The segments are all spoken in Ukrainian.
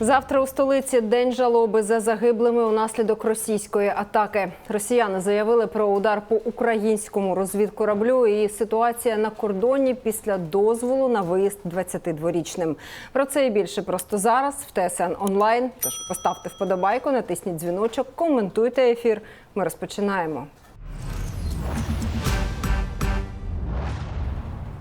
Завтра у столиці день жалоби за загиблими унаслідок російської атаки. Росіяни заявили про удар по українському розвідкораблю і ситуація на кордоні після дозволу на виїзд 22-річним. Про це і більше просто зараз в ТСН онлайн. Тож поставте вподобайку, натисніть дзвіночок, коментуйте ефір. Ми розпочинаємо.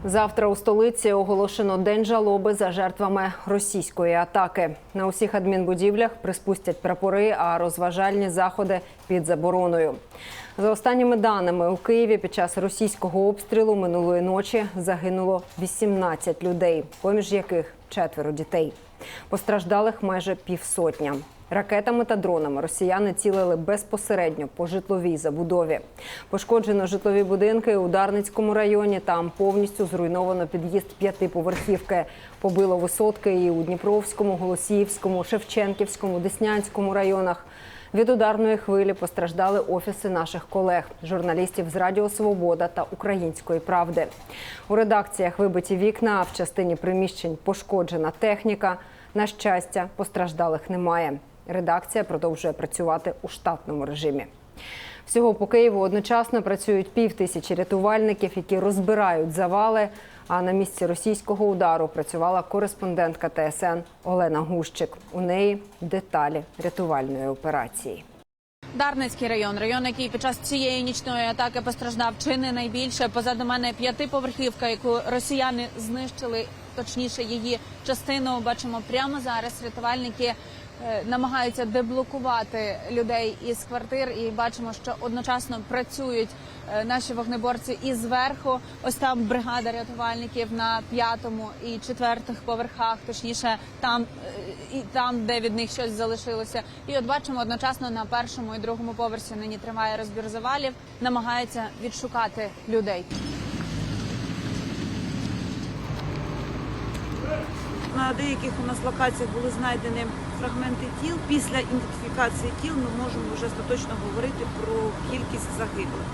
Завтра у столиці оголошено день жалоби за жертвами російської атаки. На усіх адмінбудівлях приспустять прапори, а розважальні заходи під забороною. За останніми даними у Києві під час російського обстрілу минулої ночі загинуло 18 людей, поміж яких четверо дітей. Постраждалих майже півсотня. Ракетами та дронами росіяни цілили безпосередньо по житловій забудові. Пошкоджено житлові будинки у Дарницькому районі. Там повністю зруйновано під'їзд п'ятиповерхівки. Побило висотки і у Дніпровському, Голосіївському, Шевченківському, Деснянському районах. Від ударної хвилі постраждали офіси наших колег, журналістів з Радіо Свобода та Української правди. У редакціях вибиті вікна, а в частині приміщень пошкоджена техніка. На щастя, постраждалих немає. Редакція продовжує працювати у штатному режимі. Всього по Києву одночасно працюють пів тисячі рятувальників, які розбирають завали. А на місці російського удару працювала кореспондентка ТСН Олена Гущик. У неї деталі рятувальної операції. Дарницький район, район, який під час цієї нічної атаки постраждав чи не найбільше. Позаду мене п'ятиповерхівка, яку росіяни знищили, точніше її частину. Бачимо прямо зараз. Рятувальники намагаються деблокувати людей із квартир, і бачимо, що одночасно працюють е, наші вогнеборці і зверху. Ось там бригада рятувальників на п'ятому і четвертих поверхах, точніше, там е, і там, де від них щось залишилося. І от бачимо одночасно на першому і другому поверсі нині триває розбір завалів, намагаються відшукати людей. На деяких у нас локаціях були знайдені фрагменти тіл. Після ідентифікації тіл ми можемо вже остаточно говорити про кількість загиблих.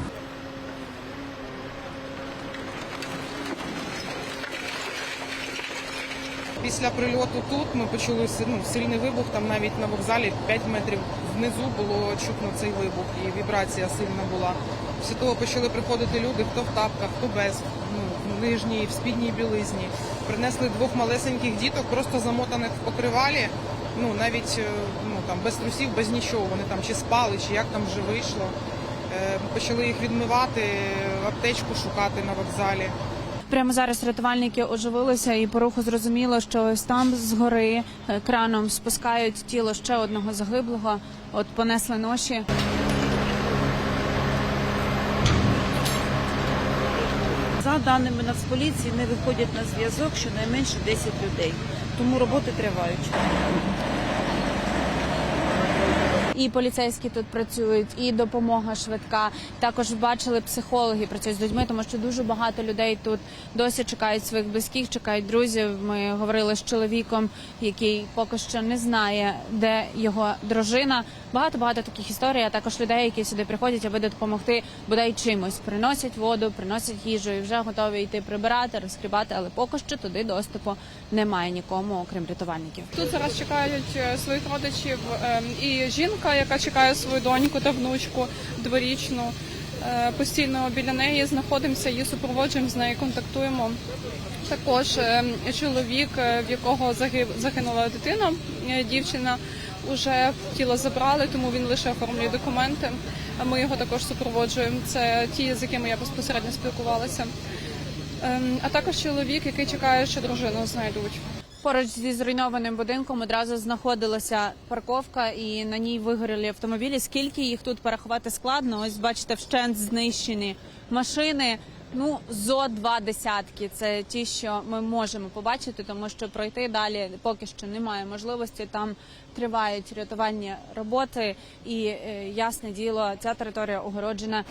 Після прильоту тут ми почули ну, сильний вибух. Там навіть на вокзалі 5 метрів внизу було чутно цей вибух, і вібрація сильна була. Після того почали приходити люди, хто в тапках, хто без, в нижній, в спідній білизні. Принесли двох малесеньких діток, просто замотаних в покривалі. Ну навіть е, ну там без трусів, без нічого. Вони там чи спали, чи як там вже вийшло. Е, Почали їх відмивати, аптечку шукати на вокзалі. Прямо зараз рятувальники оживилися і по руху зрозуміло, що ось там згори е, краном спускають тіло ще одного загиблого. От понесли ноші. За даними Нацполіції, не виходять на зв'язок щонайменше 10 людей. Тому роботи тривають. І поліцейські тут працюють, і допомога швидка. Також бачили психологи працюють з людьми, тому що дуже багато людей тут досі чекають своїх близьких, чекають друзів. Ми говорили з чоловіком, який поки що не знає, де його дружина. Багато багато таких історій. А також людей, які сюди приходять, аби допомогти бодай чимось. Приносять воду, приносять їжу і вже готові йти прибирати, розкрібати, але поки що туди доступу немає нікому, окрім рятувальників. Тут зараз чекають е, своїх родичів е, і жінка, яка чекає свою доньку та внучку дворічну. Е, Постійно біля неї знаходимося, її супроводжуємо, з нею контактуємо. Також е, чоловік, е, в якого загинула дитина, дівчина, уже тіло забрали, тому він лише оформлює документи. Ми його також супроводжуємо. Це ті, з якими я безпосередньо спілкувалася. Ем, А також чоловік, який чекає, що дружину знайдуть. Поруч зі зруйнованим будинком одразу знаходилася парковка, і на ній вигоріли автомобілі. Скільки їх тут порахувати складно? Ось бачите, вщент знищені машини. Ну, зо два десятки. Це ті, що ми можемо побачити, тому що пройти далі поки що немає можливості. Там тривають рятувальні роботи, і е, ясне діло, ця територія огороджена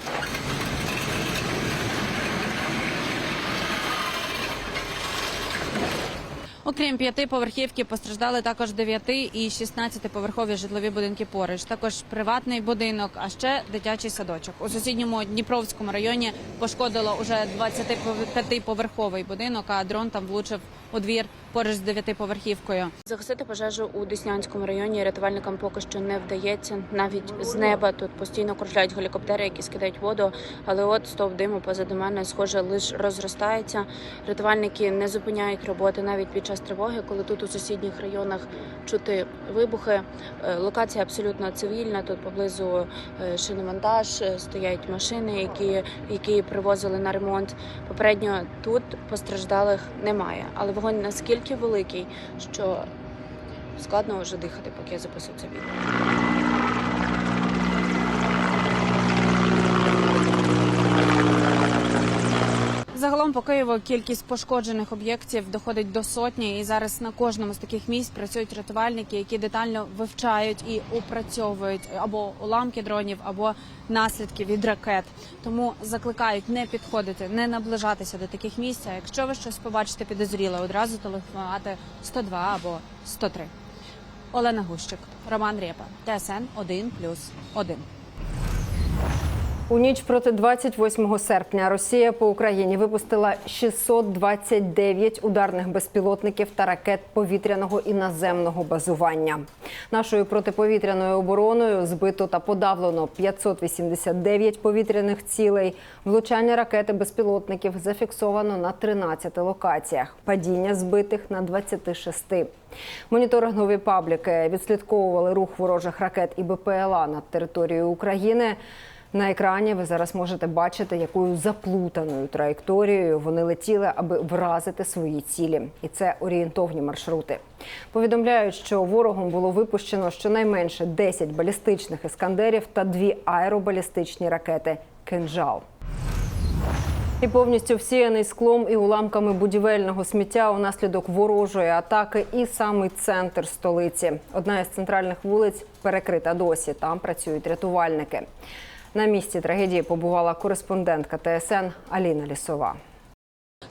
Окрім п'ятиповерхівки, постраждали також дев'яти і 16-поверхові житлові будинки поруч. Також приватний будинок, а ще дитячий садочок. У сусідньому Дніпровському районі пошкодило уже 25-поверховий будинок, а дрон там влучив у двір поруч з дев'ятиповерхівкою. Загасити пожежу у Деснянському районі рятувальникам поки що не вдається. Навіть з неба тут постійно кружляють гелікоптери, які скидають воду. Але от стовп диму позаду мене, схоже, лише розростається. Рятувальники не зупиняють роботи навіть під час тривоги, коли тут у сусідніх районах чути вибухи. Е, Локація абсолютно цивільна. Тут поблизу е, шиномонтаж, е, стоять машини, які, які привозили на ремонт. Попередньо тут постраждалих немає, але вогонь наскільки великий, що складно вже дихати, поки я записую це відео. Загалом по Києву кількість пошкоджених об'єктів доходить до сотні, і зараз на кожному з таких місць працюють рятувальники, які детально вивчають і опрацьовують або уламки дронів, або наслідки від ракет. Тому закликають не підходити, не наближатися до таких місць. А якщо ви щось побачите підозріле, одразу телефонувати 102 або 103. Олена Гущик, Роман Рєпа, ТСН 1+,1. У ніч проти 28 серпня Росія по Україні випустила 629 ударних безпілотників та ракет повітряного і наземного базування. Нашою протиповітряною обороною збито та подавлено 589 повітряних цілей. Влучання ракети безпілотників зафіксовано на 13 локаціях. Падіння збитих на 26. Моніторингові пабліки відслідковували рух ворожих ракет і БПЛА над територією України. На екрані ви зараз можете бачити, якою заплутаною траєкторією вони летіли, аби вразити свої цілі, і це орієнтовні маршрути. Повідомляють, що ворогом було випущено щонайменше 10 балістичних іскандерів та дві аеробалістичні ракети Кинжал. І повністю всіяний склом і уламками будівельного сміття унаслідок ворожої атаки і самий центр столиці. Одна із центральних вулиць перекрита досі. Там працюють рятувальники. На місці трагедії побувала кореспондентка ТСН Аліна Лісова.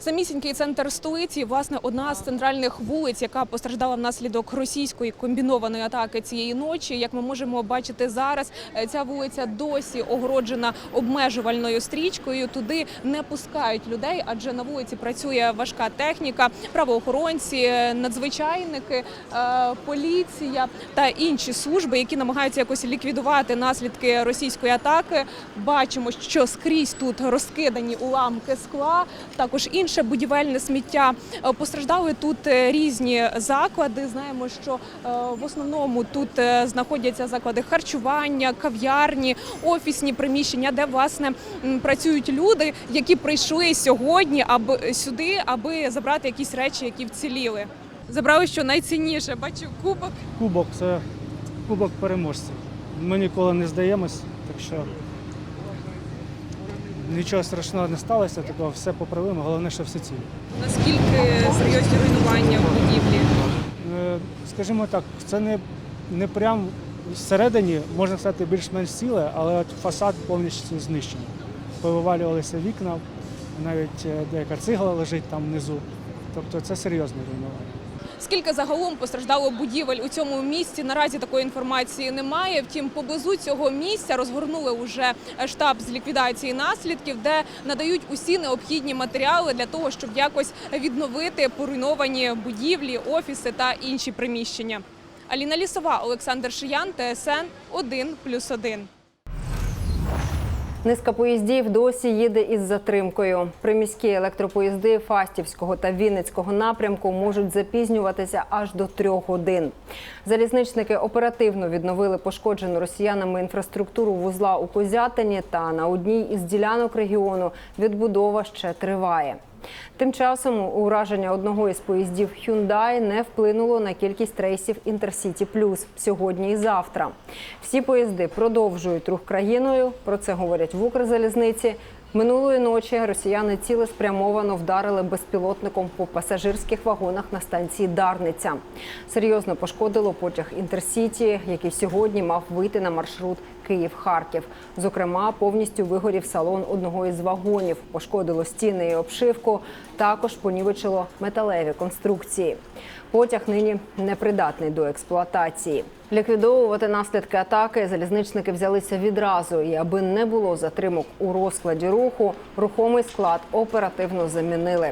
Самісінький центр столиці, власне, одна з центральних вулиць, яка постраждала внаслідок російської комбінованої атаки цієї ночі. Як ми можемо бачити зараз, е, ця вулиця досі огороджена обмежувальною стрічкою. Туди не пускають людей, адже на вулиці працює важка техніка, правоохоронці, е, надзвичайники, е, поліція та інші служби, які намагаються якось ліквідувати наслідки російської атаки. Бачимо, що скрізь тут розкидані уламки скла, також інше будівельне сміття. Е, Постраждали тут е, різні заклади. Знаємо, що е, в основному тут знаходяться заклади харчування, кав'ярні, офісні приміщення, де власне працюють люди, які прийшли сьогодні, аби сюди, аби забрати якісь речі, які вціліли. Забрали що найцінніше. Бачу кубок. Кубок це кубок переможців. Ми ніколи не здаємось, так що нічого страшного не сталося, такого все поправимо, головне, що всі цілі. Наскільки серйозні руйнування в будівлі? Е, Скажімо так, це не, не прям всередині, можна сказати, більш-менш ціле, але от фасад повністю знищений. Повивалювалися вікна, навіть е, деяка цигла лежить там внизу. Тобто це серйозне руйнування. Скільки загалом постраждало будівель у цьому місці? Наразі такої інформації немає. Втім, поблизу цього місця розгорнули уже штаб з ліквідації наслідків, де надають усі необхідні матеріали для того, щоб якось відновити поруйновані будівлі, офіси та інші приміщення. Аліна Лісова, Олександр Шиян, ТСН 1+,1. Низка поїздів досі їде із затримкою. Приміські електропоїзди Фастівського та Вінницького напрямку можуть запізнюватися аж до трьох годин. Залізничники оперативно відновили пошкоджену росіянами інфраструктуру вузла у Козятині та на одній із ділянок регіону відбудова ще триває. Тим часом ураження одного із поїздів Hyundai не вплинуло на кількість рейсів Інтерсіті Плюс сьогодні і завтра. Всі поїзди продовжують рух країною. Про це говорять в Укрзалізниці. Минулої ночі росіяни цілеспрямовано вдарили безпілотником по пасажирських вагонах на станції Дарниця. Серйозно пошкодило потяг Інтерсіті, який сьогодні мав вийти на маршрут Київ-Харків. Зокрема, повністю вигорів салон одного із вагонів, пошкодило стіни і обшивку. Також понівечило металеві конструкції. Потяг нині непридатний до експлуатації. Ліквідовувати наслідки атаки залізничники взялися відразу, і аби не було затримок у розкладі руху, рухомий склад оперативно замінили.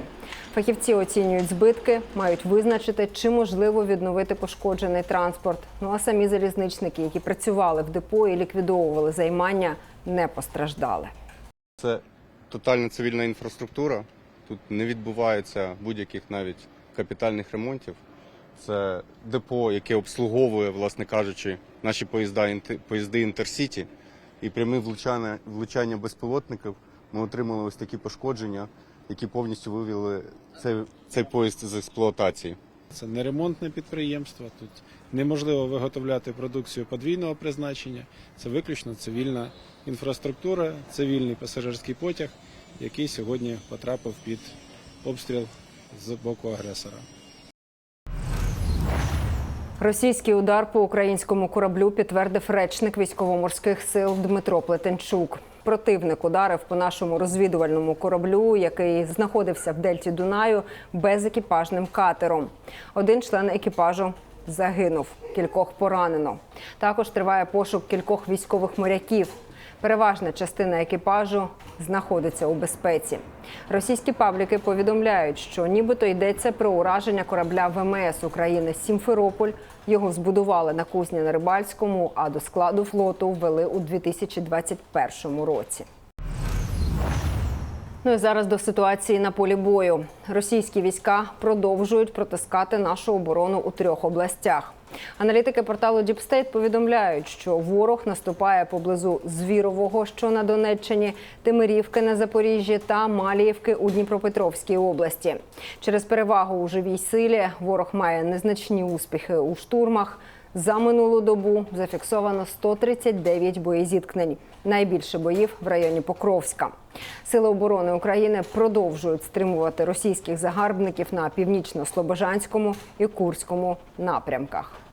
Фахівці оцінюють збитки, мають визначити, чи можливо відновити пошкоджений транспорт. Ну а самі залізничники, які працювали в депо і ліквідовували займання, не постраждали. Це тотальна цивільна інфраструктура. Тут не відбувається будь-яких навіть капітальних ремонтів. Це депо, яке обслуговує, власне кажучи, наші поїзда, поїзди Інтерсіті. І пряме влучання, влучання безпілотників ми отримали ось такі пошкодження, які повністю вивели цей, цей поїзд з експлуатації. Це не ремонтне підприємство. Тут неможливо виготовляти продукцію подвійного призначення. Це виключно цивільна інфраструктура, цивільний пасажирський потяг, який сьогодні потрапив під обстріл з боку агресора. Російський удар по українському кораблю підтвердив речник військово-морських сил Дмитро Плетенчук. Противник ударив по нашому розвідувальному кораблю, який знаходився в дельті Дунаю безекіпажним катером. Один член екіпажу загинув, кількох поранено. Також триває пошук кількох військових моряків. Переважна частина екіпажу знаходиться у безпеці. Російські пабліки повідомляють, що нібито йдеться про ураження корабля ВМС України Сімферополь. Його збудували на кузні на Рибальському, а до складу флоту ввели у 2021 році. Ну і зараз до ситуації на полі бою. Російські війська продовжують протискати нашу оборону у трьох областях. Аналітики порталу State повідомляють, що ворог наступає поблизу Звірового, що на Донеччині, Тимирівки на Запоріжжі та Маліївки у Дніпропетровській області. Через перевагу у живій силі ворог має незначні успіхи у штурмах. За минулу добу зафіксовано 139 боєзіткнень. Найбільше боїв в районі Покровська. Сили оборони України продовжують стримувати російських загарбників на північно-слобожанському і Курському напрямках.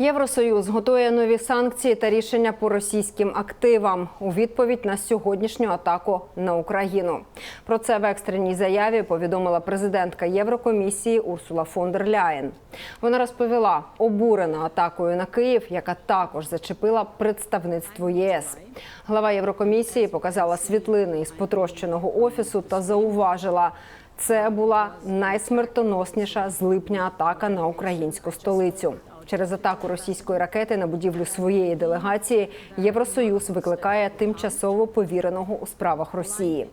Євросоюз готує нові санкції та рішення по російським активам у відповідь на сьогоднішню атаку на Україну. Про це в екстреній заяві повідомила президентка Єврокомісії Урсула фон дер Ляєн. Вона розповіла, обурена атакою на Київ, яка також зачепила представництво ЄС. Глава Єврокомісії показала світлини із потрощеного офісу та зауважила. Це була найсмертоносніша з липня атака на українську столицю. Через атаку російської ракети на будівлю своєї делегації Євросоюз викликає тимчасово повіреного у справах Росії.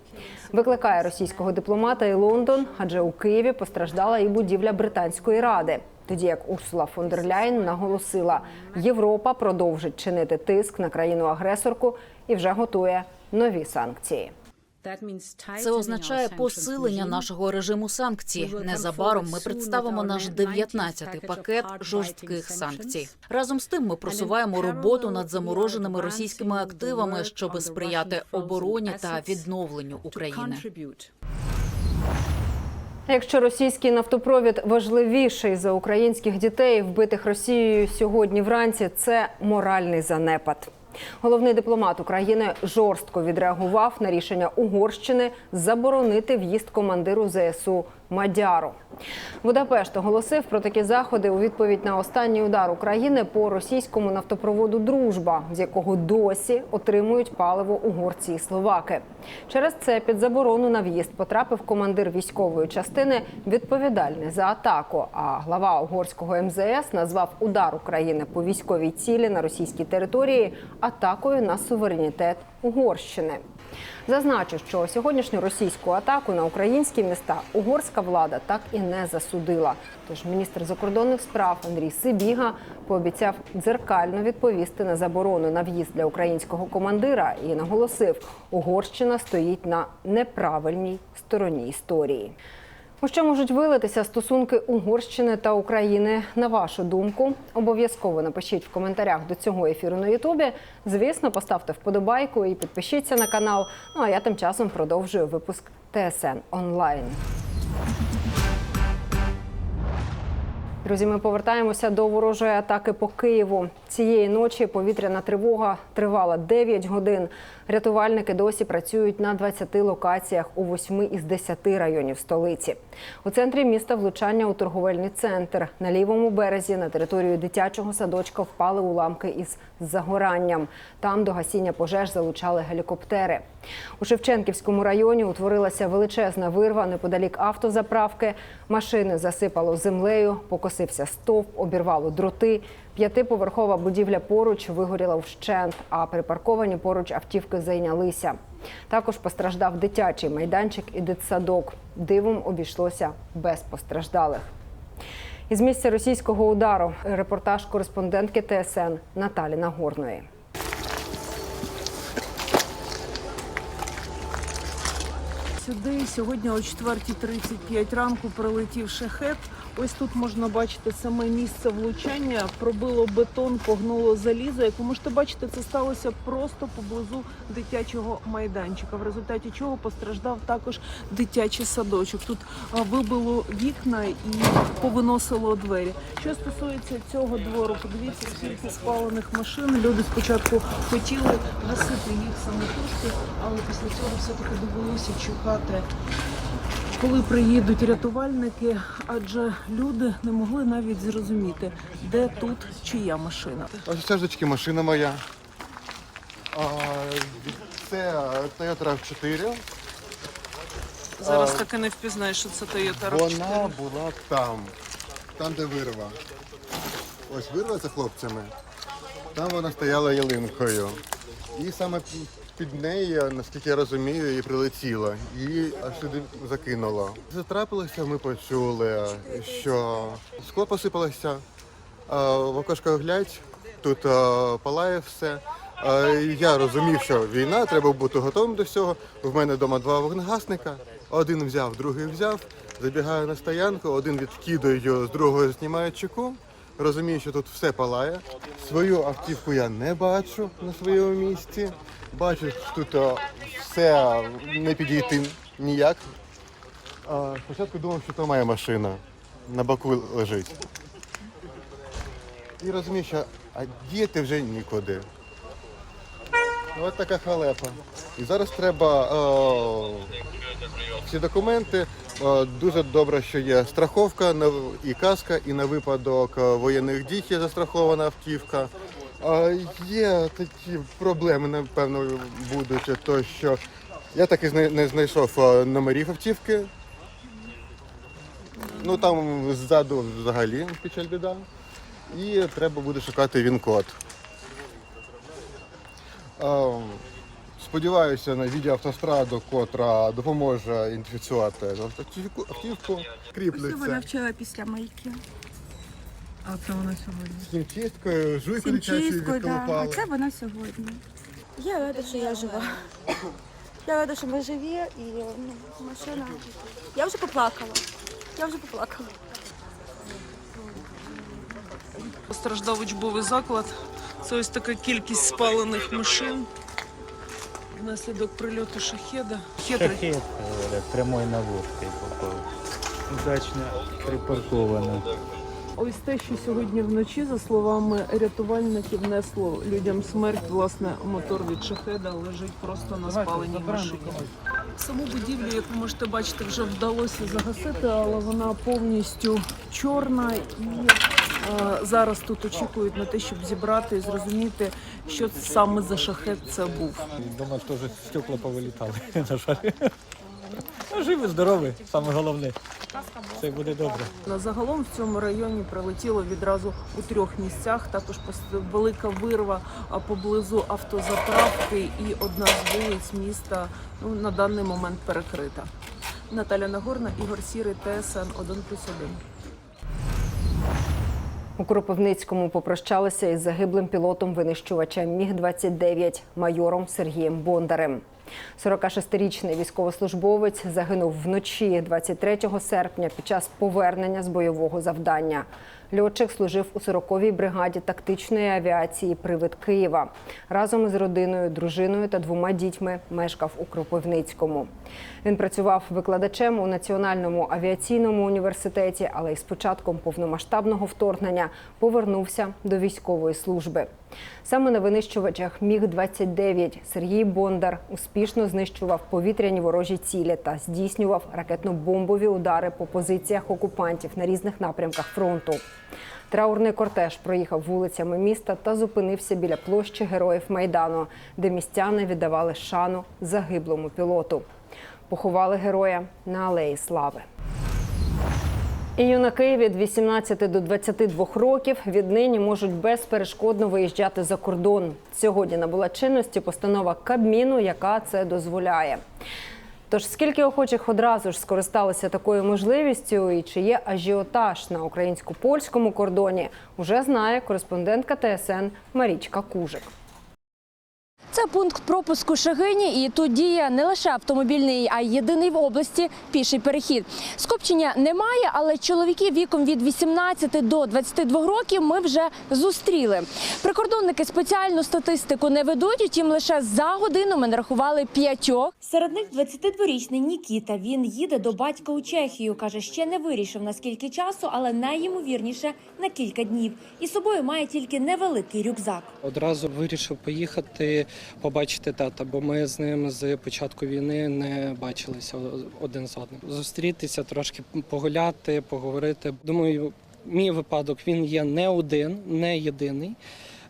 Викликає російського дипломата і Лондон, адже у Києві постраждала і будівля британської ради. Тоді як Урсула фон дер Ляйн наголосила, Європа продовжить чинити тиск на країну-агресорку і вже готує нові санкції. Це означає посилення нашого режиму санкцій. Незабаром ми представимо наш 19-й пакет жорстких санкцій. Разом з тим, ми просуваємо роботу над замороженими російськими активами, щоб сприяти обороні та відновленню України. Якщо російський нафтопровід важливіший за українських дітей, вбитих Росією сьогодні вранці, це моральний занепад. Головний дипломат України жорстко відреагував на рішення Угорщини заборонити в'їзд командиру ЗСУ Мадяру. Будапешт оголосив про такі заходи у відповідь на останній удар України по російському нафтопроводу Дружба, з якого досі отримують паливо угорці і словаки. Через це під заборону на в'їзд потрапив командир військової частини, відповідальний за атаку. А глава угорського МЗС назвав удар України по військовій цілі на російській території атакою на суверенітет Угорщини. Зазначу, що сьогоднішню російську атаку на українські міста угорська влада так і не засудила. Тож міністр закордонних справ Андрій Сибіга пообіцяв дзеркально відповісти на заборону на в'їзд для українського командира і наголосив, Угорщина стоїть на неправильній стороні історії. У що можуть вилитися стосунки Угорщини та України? На вашу думку, обов'язково напишіть в коментарях до цього ефіру на Ютубі. Звісно, поставте вподобайку і підпишіться на канал. Ну а я тим часом продовжую випуск ТСН онлайн. Друзі, ми повертаємося до ворожої атаки по Києву. Цієї ночі повітряна тривога тривала 9 годин. Рятувальники досі працюють на 20 локаціях у 8 із 10 районів столиці. У центрі міста влучання у торговельний центр. На лівому березі на територію дитячого садочка впали уламки із загоранням. Там до гасіння пожеж залучали гелікоптери. У Шевченківському районі утворилася величезна вирва неподалік автозаправки. Машини засипало землею, покосився стовп, обірвало дроти. П'ятиповерхова будівля поруч вигоріла вщент, а припарковані поруч автівки зайнялися. Також постраждав дитячий майданчик і дитсадок. Дивом обійшлося без постраждалих. Із місця російського удару репортаж кореспондентки ТСН Наталі Нагорної. Сюди сьогодні о 4.35 ранку прилетів шахет. Ось тут можна бачити саме місце влучання. Пробило бетон, погнуло залізо. Як ви можете бачити, це сталося просто поблизу дитячого майданчика. В результаті чого постраждав також дитячий садочок. Тут вибило вікна і повиносило двері. Що стосується цього двору, подивіться, скільки спалених машин. Люди спочатку хотіли гасити їх самотужки, але після цього все-таки довелося чекати коли приїдуть рятувальники, адже люди не могли навіть зрозуміти, де тут чия машина. Ось це ж дочки машина моя. А, це Toyota RAV4. Зараз А, таки не впізнаєш, що це Toyota Вона RAV4. була там, там, де вирва. Ось вирва за хлопцями. Там вона стояла ялинкою. І саме під нею, наскільки я розумію, і прилетіла. Її аж сюди закинуло. Затрапилося, ми почули, що скло посипалося. В окошко глядь, тут палає все. Я розумів, що війна, треба бути готовим до всього. В мене вдома два вогнегасника. Один взяв, другий взяв. Забігаю на стоянку, один відкидаю, з другого знімаю чеку. Розумію, що тут все палає. Свою автівку я не бачу на своєму місці. Бачу, що тут а, все не підійти ніяк. Спочатку думав, що то моя машина на боку лежить. І розумію, що діяти вже нікуди. Ось така халепа. І зараз треба о, всі документи. О, дуже добре, що є страховка і каска, і на випадок е, воєнних дій є застрахована автівка. А, є такі проблеми, напевно, будуть, то що я так і не знайшов е, номерів автівки. Ну там ззаду взагалі печаль біда. І треба буде шукати він-код. Е, Сподіваюся на відеоавтостраду, котра допоможе ідентифікувати автівку, автівку Вона кріплеться вчора після мийки. А це вона сьогодні. з хімчисткою, жуйку дитячою Хімчисткою, да. А це вона сьогодні. Я рада, що я жива. Я рада, що ми живі і ну, машина. Я вже поплакала. Я вже поплакала. Постраждав учбовий заклад. Це ось така кількість спалених машин. Внаслідок прильоту шахеда. Шахет говорят, прямой наводкой попал. Удачно припарковано. Ось те, що сьогодні вночі, за словами рятувальників, несло людям смерть. Власне, мотор від шахеда лежить просто на спаленій машині. Саму будівлю, як ви можете бачити, вже вдалося загасити, але вона повністю чорна і зараз тут очікують на те, щоб зібрати і зрозуміти, що саме за шахет це був. Дома теж стекла повилітали, на жаль. Ну, живі, здорові, саме головне. Все буде добре. На загалом в цьому районі прилетіло відразу у трьох місцях. Також велика вирва поблизу автозаправки і одна з вулиць міста ну, на даний момент перекрита. Наталя Нагорна, Ігор Сірий, ТСН 1+,1. У Кропивницькому попрощалися із загиблим пілотом винищувача Міг-29 майором Сергієм Бондарем. 46-річний військовослужбовець загинув вночі 23 серпня під час повернення з бойового завдання. Льотчик служив у 40-й бригаді тактичної авіації Привид Києва. Разом із родиною, дружиною та двома дітьми мешкав у Кропивницькому. Він працював викладачем у Національному авіаційному університеті, але із початком повномасштабного вторгнення повернувся до військової служби. Саме на винищувачах Міг-29 Сергій Бондар успішно знищував повітряні ворожі цілі та здійснював ракетно-бомбові удари по позиціях окупантів на різних напрямках фронту. Траурний кортеж проїхав вулицями міста та зупинився біля площі Героїв Майдану, де містяни віддавали шану загиблому пілоту. Поховали героя на Алеї Слави. І юнаки від 18 до 22 років віднині можуть безперешкодно виїжджати за кордон. Сьогодні набула чинності постанова Кабміну, яка це дозволяє. Тож скільки охочих одразу ж скористалися такою можливістю, і чи є ажіотаж на українсько-польському кордоні, уже знає кореспондентка ТСН Марічка Кужик. Це пункт пропуску Шагині, і тут діє не лише автомобільний, а й єдиний в області піший перехід. Скупчення немає, але чоловіків віком від 18 до 22 років ми вже зустріли. Прикордонники спеціальну статистику не ведуть, утім лише за годину ми нарахували п'ятьох. Серед них 22-річний Нікіта. Він їде до батька у Чехію. каже, ще не вирішив на скільки часу, але найімовірніше на кілька днів. І собою має тільки невеликий рюкзак. Одразу вирішив поїхати побачити тата, бо ми з ним з початку війни не бачилися один з одним. Зустрітися, трошки погуляти, поговорити. Думаю, мій випадок він є не один, не єдиний.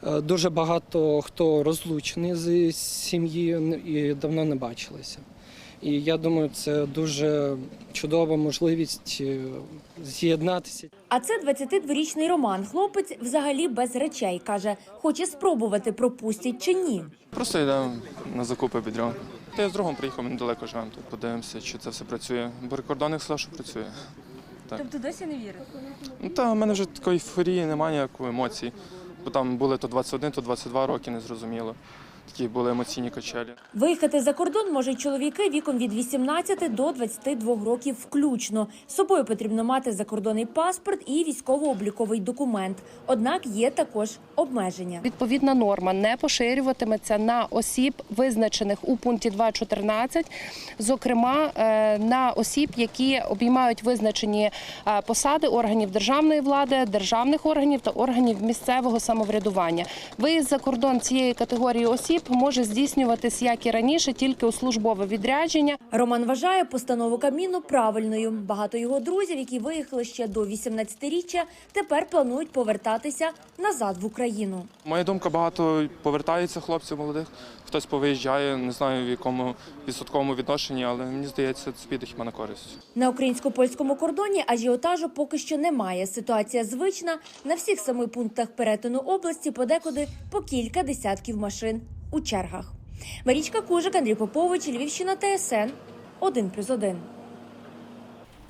Е, Дуже багато хто розлучений з сім'єю і давно не бачилися. І я думаю, це дуже чудова можливість е, з'єднатися. А це 22-річний Роман. Хлопець взагалі без речей. Каже, хоче спробувати, пропустять чи ні. Просто йдемо на закупи підряд. Та я з другом приїхав, ми недалеко живемо тут. Подивимося, чи це все працює. Бо прикордонник сказав, що працює. Так. Тобто досі не вірите? Ну та в мене вже такої ейфорії немає ніякої емоцій. Бо там були то 21, то 22 роки, незрозуміло. Такі були емоційні качелі. Виїхати за кордон можуть чоловіки віком від 18 до 22 років включно. З собою потрібно мати закордонний паспорт і військово-обліковий документ. Однак є також обмеження. Відповідна норма не поширюватиметься на осіб, визначених у пункті 2.14, зокрема е, на осіб, які обіймають визначені е, посади органів державної влади, державних органів та органів місцевого самоврядування. Виїзд за кордон цієї категорії осіб може здійснюватись як і раніше, тільки у службове відрядження. Роман вважає постанову Кабміну правильною. Багато його друзів, які виїхали ще до 18-річчя, тепер планують повертатися назад в Україну. Моя думка, багато повертається хлопців молодих, хтось повиїжджає, не знаю в якому відсотковому відношенні, але мені здається, це піде хіба на користь. На українсько-польському кордоні ажіотажу поки що немає. Ситуація звична. На всіх семи пунктах перетину області подекуди по кілька десятків машин у чергах. Марічка Кужик, Андрій Попович, Львівщина, ТСН 1+,1.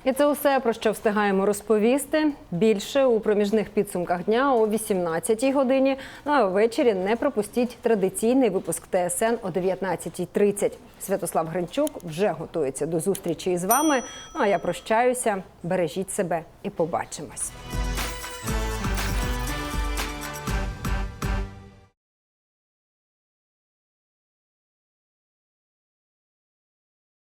І це усе про що встигаємо розповісти. Більше у проміжних підсумках дня о 18-й годині. Ну а ввечері не пропустіть традиційний випуск ТСН о 19.30. Святослав Гринчук вже готується до зустрічі із вами. Ну а я прощаюся. Бережіть себе і побачимось.